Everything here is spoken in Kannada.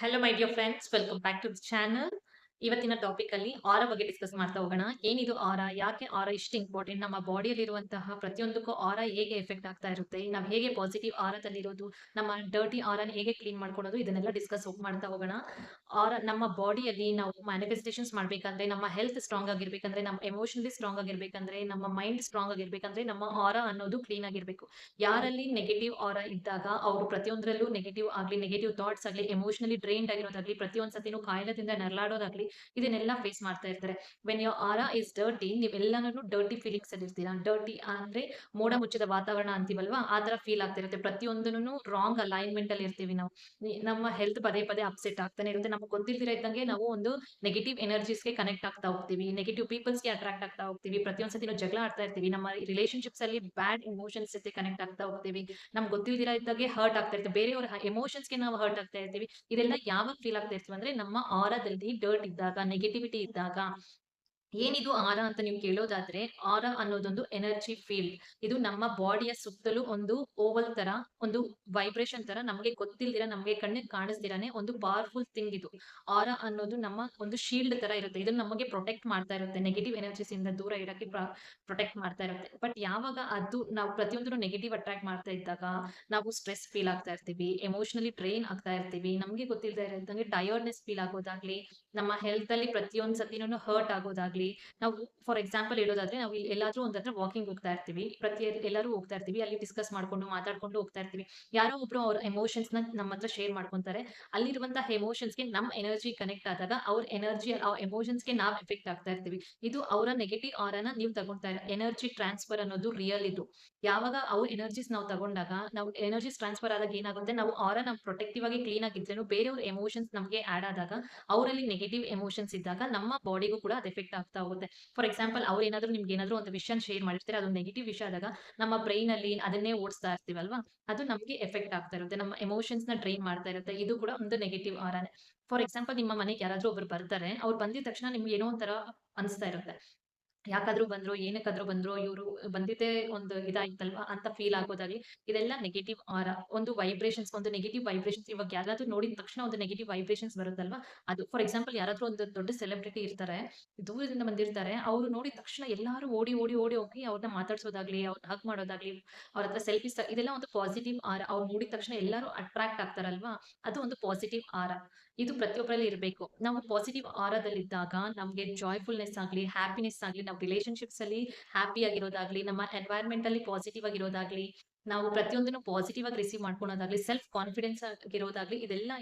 Hello, my dear friends. Welcome back to the channel. ಇವತ್ತಿನ ಟಾಪಿಕ್ ಅಲ್ಲಿ ಆರ ಬಗ್ಗೆ ಡಿಸ್ಕಸ್ ಮಾಡ್ತಾ ಹೋಗೋಣ. ಏನಿದು ಆರ ಯಾಕೆ ಆರ ಇಷ್ಟು ಇಂಪಾರ್ಟೆಂಟ್ ನಮ್ಮ ಬಾಡಿಯಲ್ಲಿರುವಂತಹ ಪ್ರತಿಯೊಂದಕ್ಕೂ ಆರ ಹೇಗೆ ಎಫೆಕ್ಟ್ ಆಗ್ತಾ ಇರುತ್ತೆ? ನಾವು ಹೇಗೆ ಪಾಸಿಟಿವ್ ಆರದಲ್ಲಿರೋದು ನಮ್ಮ ಡರ್ಟಿ ಆರನ ಹೇಗೆ ಕ್ಲೀನ್ ಮಾಡ್ಕೊಳೋದು? ಇದನ್ನೆಲ್ಲ ಡಿಸ್ಕಸ್ ಮಾಡ್ತಾ ಹೋಗೋಣ. ಆರ ನಮ್ಮ ಬಾಡಿಯಲ್ಲಿ ನಾವು ಮ್ಯಾನಿಫೆಸ್ಟೇಷನ್ಸ್ ಮಾಡ್ಬೇಕಂದ್ರೆ, ನಮ್ಮ ಹೆಲ್ತ್ ಸ್ಟ್ರಾಂಗ್ ಆಗಿರ್ಬೇಕಂದ್ರೆ, ನಮ್ಮ ಎಮೋಷನಲಿ ಸ್ಟ್ರಾಂಗ್ ಆಗಿರ್ಬೇಕಂದ್ರೆ, ನಮ್ಮ ಮೈಂಡ್ ಸ್ಟ್ರಾಂಗ್ ಆಗಿರ್ಬೇಕಂದ್ರೆ, ನಮ್ಮ ಆರ ಅನ್ನೋದು ಕ್ಲೀನ್ ಆಗಿರ್ಬೇಕು. ಯಾರಲ್ಲಿ ನೆಗೆಟಿವ್ ಆರ ಇದ್ದಾಗ, ಅವರು ಪ್ರತಿಯೊಂದರಲ್ಲೂ ನೆಗೆಟಿವ್ ಆಗಲಿ ನೆಗೆಟಿವ್ ಥಾಟ್ಸ್ ಆಗಲಿ ಎಮೋಷನಲಿ ಡ್ರೈನ್ಡ್ ಆಗಿರೋದಾಗ್ಲಿ ಪ್ರತಿಯೊಂದು ಸತಿನೂ ಕಾಯಿಲೆದಿಂದ ನರಳಾಡೋದಾಗ್ಲಿ ಇದನ್ನೆಲ್ಲ ಫೇಸ್ ಮಾಡ್ತಾ ಇರ್ತಾರೆ. When your aura is dirty ನೀವೆಲ್ಲನೂ dirty feelings ಅಲ್ಲಿ ಇರ್ತೀರಾ? ಡರ್ಟಿ ಅಂದ್ರೆ ಮೋಡ ಮುಚ್ಚಿದ ವಾತಾವರಣ ಅಂತೀವಲ್ವಾ? ಆ ತರ ಫೀಲ್ ಆಗ್ತಿರುತ್ತೆ ಪ್ರತಿಯೊಂದನು ರಾಂಗ್ ಅಲೈನ್ಮೆಂಟ್ ಅಲ್ಲಿ ಇರ್ತೀವಿ ನಾವು. ನಮ್ಮ ಹೆಲ್ತ್ ಪದೇ ಪದೇ ಅಪ್ಸೆಟ್ ಆಗ್ತಾನೆ ಇರುತ್ತೆ. ನಮ್ಗೆ ಗೊತ್ತಿಲ್ದಿರ ಇದ್ದಂಗೆ ನಾವು ಒಂದು ನೆಗೆಟಿವ್ ಎನರ್ಜೀಸ್ಗೆ ಕನೆಕ್ಟ್ ಆಗ್ತಾ ಹೋಗ್ತೀವಿ. ನೆಗೆಟಿವ್ ಪೀಪಲ್ಸ್ಗೆ ಅಟ್ರಾಕ್ಟ್ ಆಗ್ತಾ ಹೋಗ್ತೀವಿ. ಪ್ರತಿಯೊಂದು ಸತಿ ನಾವು ಜಗಳ ಆಡ್ತಾ ಇರ್ತೀವಿ. ನಮ್ಮ ರಿಲೇಶನ್ಶಿಪ್ಸ್ ಅಲ್ಲಿ ಬ್ಯಾಡ್ ಎಮೋಷನ್ಸ್ ಜೊತೆ ಕನೆಕ್ಟ್ ಆಗ್ತಾ ಹೋಗ್ತೀವಿ. ನಮ್ಗೆ ಗೊತ್ತಿಲ್ದಿರ ಇದ್ದಾಗೆ ಹರ್ಟ್ ಆಗ್ತಾ ಇರ್ತೀವಿ ಬೇರೆಯವರ ಎಮೋಷನ್ಸ್ಗೆ ನಾವು ಹರ್ಟ್ ಆಗ್ತಾ ಇರ್ತೀವಿ. ಇದೆಲ್ಲ ಯಾವಾಗ ಫೀಲ್ ಆಗ್ತಾ ಇರ್ತೀವಿ ಅಂದ್ರೆ ನಮ್ಮ ಆರದಲ್ಲಿ ಡರ್ಟ್ ಇದ್ದಾಗ ನೆಗೆಟಿವಿಟಿ ಇದ್ದಾಗ ಏನಿದು ಆರ ಅಂತ ನೀವು ಕೇಳೋದಾದ್ರೆ, ಆರ ಅನ್ನೋದೊಂದು ಎನರ್ಜಿ ಫೀಲ್ಡ್ ಇದು ನಮ್ಮ ಬಾಡಿಯ ಸುತ್ತಲೂ ಒಂದು ಓವಲ್ ತರ, ಒಂದು ವೈಬ್ರೇಷನ್ ತರ ನಮಗೆ ಗೊತ್ತಿಲ್ದಿರ, ನಮಗೆ ಕಣ್ಣಿಗೆ ಕಾಣಿಸ್ದಿರಾನೆ ಒಂದು ಪವರ್ಫುಲ್ ಥಿಂಗ್ ಇದು. ಆರ ಅನ್ನೋದು ನಮ್ಮ ಒಂದು ಶೀಲ್ಡ್ ತರ ಇರುತ್ತೆ. ಇದು ನಮಗೆ ಪ್ರೊಟೆಕ್ಟ್ ಮಾಡ್ತಾ ಇರುತ್ತೆ. ನೆಗೆಟಿವ್ ಎನರ್ಜೀಸ್ ಇಂದ ದೂರ ಇಡಕ್ಕೆ ಪ್ರೊಟೆಕ್ಟ್ ಮಾಡ್ತಾ ಇರುತ್ತೆ. ಬಟ್ ಯಾವಾಗ ಅದು ನಾವು ಪ್ರತಿಯೊಂದನ್ನು ನೆಗೆಟಿವ್ ಅಟ್ರಾಕ್ಟ್ ಮಾಡ್ತಾ ಇದ್ದಾಗ, ನಾವು ಸ್ಟ್ರೆಸ್ ಫೀಲ್ ಆಗ್ತಾ ಇರ್ತೀವಿ ಎಮೋಷನಲಿ ಟ್ರೈನ್ ಆಗ್ತಾ ಇರ್ತೀವಿ, ನಮಗೆ ಗೊತ್ತಿಲ್ಲದೆ ಇರೋದಂಗೆ ಟಯರ್ಡ್ನೆಸ್ ಫೀಲ್ ಆಗೋದಾಗ್ಲಿ, ನಮ್ಮ ಹೆಲ್ತ್ ಅಲ್ಲಿ ಪ್ರತಿಯೊಂದು ಸತಿನೂ ಹರ್ಟ್ ಆಗೋದಾಗ್ಲಿ ನಾವು ಫಾರ್ ಎಕ್ಸಾಂಪಲ್ ಹೇಳೋದಾದ್ರೆ ನಾವು ಎಲ್ಲಾದ್ರೂ ಒಂದ್ ವಾಕಿಂಗ್ ಹೋಗ್ತಾ ಇರ್ತೀವಿ. ಪ್ರತಿ ಎಲ್ಲರೂ ಹೋಗ್ತಾ ಇರ್ತೀವಿ. ಅಲ್ಲಿ ಡಿಸ್ಕಸ್ ಮಾಡ್ಕೊಂಡು ಮಾತಾಡ್ಕೊಂಡು ಹೋಗ್ತಾ ಇರ್ತೀವಿ. ಯಾರೋ ಒಬ್ರು ಅವ್ರ ಎಮೋಷನ್ಸ್ನ ನಮ್ಮ ಹತ್ರ ಶೇರ್ ಮಾಡ್ಕೊಂತಾರೆ. ಅಲ್ಲಿರುವಂತಹ ಎಮೋಷನ್ಸ್ಗೆ ನಮ್ಮ ಎನರ್ಜಿ ಕನೆಕ್ಟ್ ಆದಾಗ ಅವ್ರ ಎನರ್ಜಿ ಆ ಎಮೋಷನ್ಸ್ಗೆ ನಾವ್ ಎಫೆಕ್ಟ್ ಆಗ್ತಾ ಇರ್ತೀವಿ. ಇದು ಅವರ ನೆಗೆಟಿವ್ ಆರನ ನೀವು ತಗೊಂತಾ ಇರ. ಎನರ್ಜಿ ಟ್ರಾನ್ಸ್ಫರ್ ಅನ್ನೋದು ರಿಯಲ್ ಇದು. ಯಾವಾಗ ಅವ್ರ ಎನರ್ಜೀಸ್ ನಾವು ತಗೊಂಡಾಗ, ನಾವು ಎನರ್ಜೀಸ್ ಟ್ರಾನ್ಸ್ಫರ್ ಆದಾಗ ಏನಾಗುತ್ತೆ? ನಾವು ಆರ ನಾವು ಪ್ರೊಟೆಕ್ಟಿವ್ ಆಗಿ ಕ್ಲೀನ್ ಆಗಿದ್ರೇನು ಬೇರೆಯವ್ರ ಎಮೋಷನ್ಸ್ ನಮಗೆ ಆಡ್ ಆದಾಗ, ಅವರಲ್ಲಿ ನೆಗೆಟಿವ್ ಎಮೋಷನ್ಸ್ ಇದ್ದಾಗ ನಮ್ಮ ಬಾಡಿಗೂ ಕೂಡ ಅದು ಎಫೆಕ್ಟ್ ಆಗ್ತಾ ಹೋಗುತ್ತೆ. ಫಾರ್ ಎಕ್ಸಾಂಪಲ್ ಅವ್ರು ಏನಾದ್ರು ನಿಮ್ಗೆ ಏನಾದ್ರು ಒಂದು ವಿಷಯ ಶೇರ್ ಮಾಡಿರ್ತಾರೆ, ಅದು ನೆಗೆಟಿವ್ ವಿಷಯ ಆದಾಗ ನಮ್ಮ ಬ್ರೈನ್ ಅಲ್ಲಿ ಅದನ್ನೇ ಓಡಿಸ್ತಾ ಇರ್ತೀವಲ್ವಾ? ಅದು ನಮಗೆ ಎಫೆಕ್ಟ್ ಆಗ್ತಾ ಇರುತ್ತೆ. ನಮ್ಮ ಎಮೋಷನ್ಸ್ನ ಡ್ರೈನ್ ಮಾಡ್ತಾ ಇರುತ್ತೆ. ಇದು ಕೂಡ ಒಂದು ನೆಗೆಟಿವ್ ಆರಾನೆ. ಫಾರ್ ಎಕ್ಸಾಂಪಲ್ ನಿಮ್ಮ ಮನೆಗೆ ಯಾರಾದ್ರೂ ಒಬ್ರು ಬರ್ತಾರೆ, ಅವ್ರು ಬಂದಿದ ತಕ್ಷಣ ನಿಮ್ಗೆ ಏನೋ ಒಂಥರ ಅನಿಸ್ತಾ ಇರುತ್ತೆ. ಯಾಕಾದ್ರೂ ಬಂದ್ರು, ಏನಕ್ಕಾದ್ರೂ ಬಂದ್ರು, ಇವರು ಬಂದಿದ್ದೇ ಒಂದು ಇದಾಯ್ತಲ್ವಾ ಅಂತ ಫೀಲ್ ಆಗೋದಾಗ್ಲಿ, ಇದೆಲ್ಲ ನೆಗೆಟಿವ್ ಆರ ಒಂದು ವೈಬ್ರೇಷನ್ಸ್ ಒಂದು ನೆಗೆಟಿವ್ ವೈಬ್ರೇಷನ್ಸ್ ಇವಾಗ ಯಾರಾದ್ರೂ ನೋಡಿದ ತಕ್ಷಣ ಒಂದು ನೆಗೆಟಿವ್ ವೈಬ್ರೇಷನ್ಸ್ ಬರುತ್ತಲ್ವಾ? ಅದು ಫಾರ್ ಎಕ್ಸಾಂಪಲ್ ಯಾರಾದ್ರೂ ಒಂದು ದೊಡ್ಡ ಸೆಲೆಬ್ರಿಟಿ ಇರ್ತಾರೆ, ದೂರದಿಂದ ಬಂದಿರ್ತಾರೆ, ಅವ್ರು ನೋಡಿದ ತಕ್ಷಣ ಎಲ್ಲಾರು ಓಡಿ ಓಡಿ ಓಡಿ ಹೋಗಿ ಅವ್ರನ್ನ ಮಾತಾಡ್ಸೋದಾಗ್ಲಿ ಅವ್ರನ್ನ ಹಗ್ ಮಾಡೋದಾಗ್ಲಿ, ಅವ್ರ ಹತ್ರ ಸೆಲ್ಫೀಸ್ ಇದೆಲ್ಲ ಒಂದು ಪಾಸಿಟಿವ್ ಆರ ಅವ್ರು ನೋಡಿದ ತಕ್ಷಣ ಎಲ್ಲಾರು ಅಟ್ರಾಕ್ಟ್ ಆಗ್ತಾರಲ್ವಾ? ಅದು ಒಂದು ಪಾಸಿಟಿವ್ ಆರ ಇದು ಪ್ರತಿಯೊಬ್ಬರಲ್ಲಿ ಇರಬೇಕು. ನಾವು ಪಾಸಿಟಿವ್ ಆರದಲ್ಲಿದ್ದಾಗ ನಮಗೆ ಜಾಯ್ಫುಲ್ನೆಸ್ ಆಗಲಿ ಹ್ಯಾಪಿನೆಸ್ ಆಗಲಿ ನಾವು ರಿಲೇಶನ್ಶಿಪ್ಸ್ ಅಲ್ಲಿ ಹ್ಯಾಪಿ ಆಗಿರೋದಾಗ್ಲಿ, ನಮ್ಮ ಎನ್ವೈರ್ಮೆಂಟ್ ಅಲ್ಲಿ ಪಾಸಿಟಿವ್ ಆಗಿರೋದಾಗ್ಲಿ, ನಾವು ಪ್ರತಿಯೊಂದನ್ನು ಪಾಸಿಟಿವ್ ಆಗಿ ರಿಸೀವ್ ಮಾಡ್ಕೊಳೋದಾಗ್ಲಿ ಸೆಲ್ಫ್ ಕಾನ್ಫಿಡೆನ್ಸ್ ಆಗಿರೋದಾಗ್ಲಿ, ಇದೆಲ್ಲ